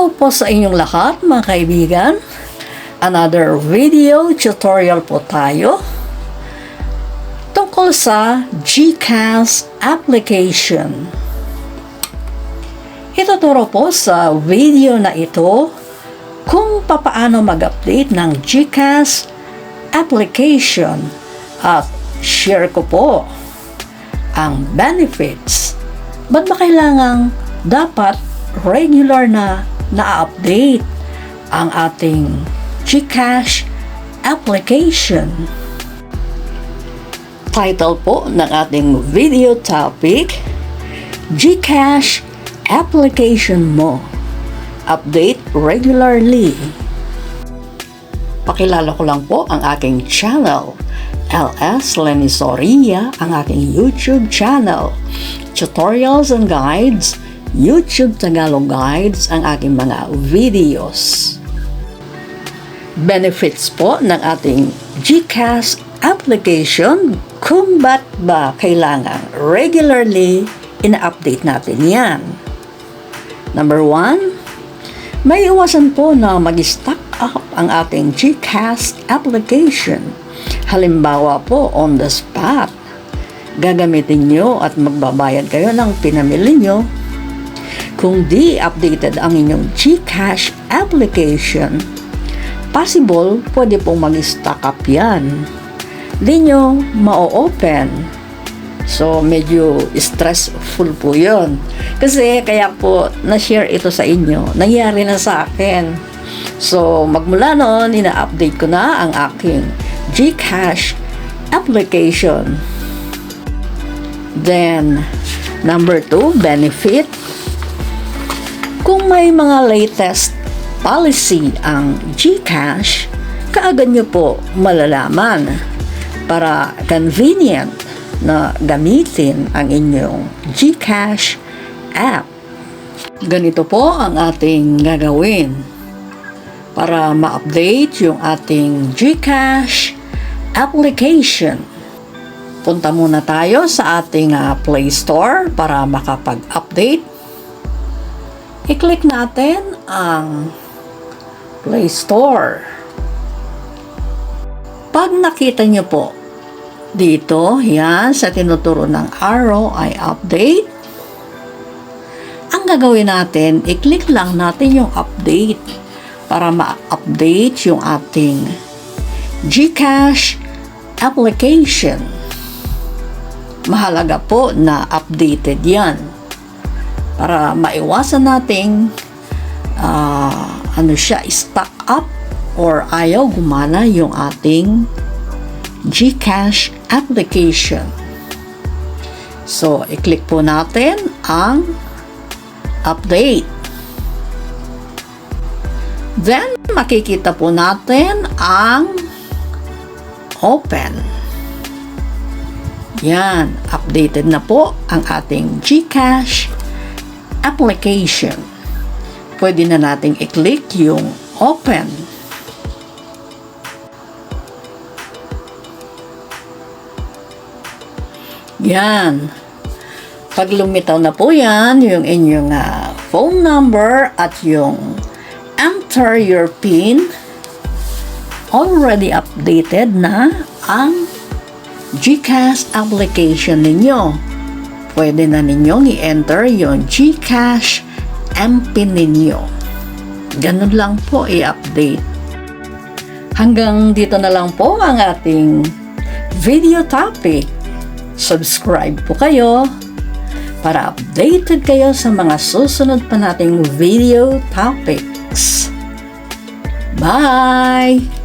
Hello po sa inyong lahat mga kaibigan. Another video tutorial po tayo tungkol sa GCash application. Ituturo po sa video na ito kung papaano mag-update ng GCash application at share ko po ang benefits. Ba't ba kailangang dapat regular na na-update ang ating GCash application? Title po ng ating video topic, GCash application mo. Update regularly. Pakilala ko lang po ang aking channel. LS Lenny Soria, ang aking YouTube channel. Tutorials and guides, YouTube Tagalog Guides ang aking mga videos. Benefits po ng ating GCash application kung ba't ba kailangan regularly ina-update natin yan. Number one, may iwasan po na mag-stock up ang ating GCash application. Halimbawa po, on the spot, gagamitin nyo at magbabayad kayo ng pinamili nyo. Kung di updated ang inyong GCash application, possible pwede pong mag-stock up yan. Di nyo ma-open. So, medyo stressful po yon Kasi, kaya po, na-share ito sa inyo. Nangyari na sa akin. So, magmula noon, ina-update ko na ang aking GCash application. Then, number two, benefit. Kung may mga latest policy ang GCash, kaagad nyo po malalaman para convenient na gamitin ang inyong GCash app. Ganito po ang ating gagawin para ma-update yung ating GCash application. Punta muna tayo sa ating uh, Play Store para makapag-update. I-click natin ang Play Store. Pag nakita nyo po dito, yan, sa tinuturo ng arrow ay update. Ang gagawin natin, i-click lang natin yung update para ma-update yung ating GCash application. Mahalaga po na updated yan para maiwasan nating uh, ano siya, stock up or ayaw gumana yung ating GCash application. So, i-click po natin ang update. Then, makikita po natin ang open. Yan, updated na po ang ating GCash application. Pwede na nating i-click yung open. Yan. Pag lumitaw na po yan, yung inyong uh, phone number at yung enter your PIN, already updated na ang GCash application ninyo. Pwede na ninyong i-enter yung GCash MPIN ninyo. Ganun lang po i-update. Hanggang dito na lang po ang ating video topic. Subscribe po kayo para updated kayo sa mga susunod pa nating video topics. Bye!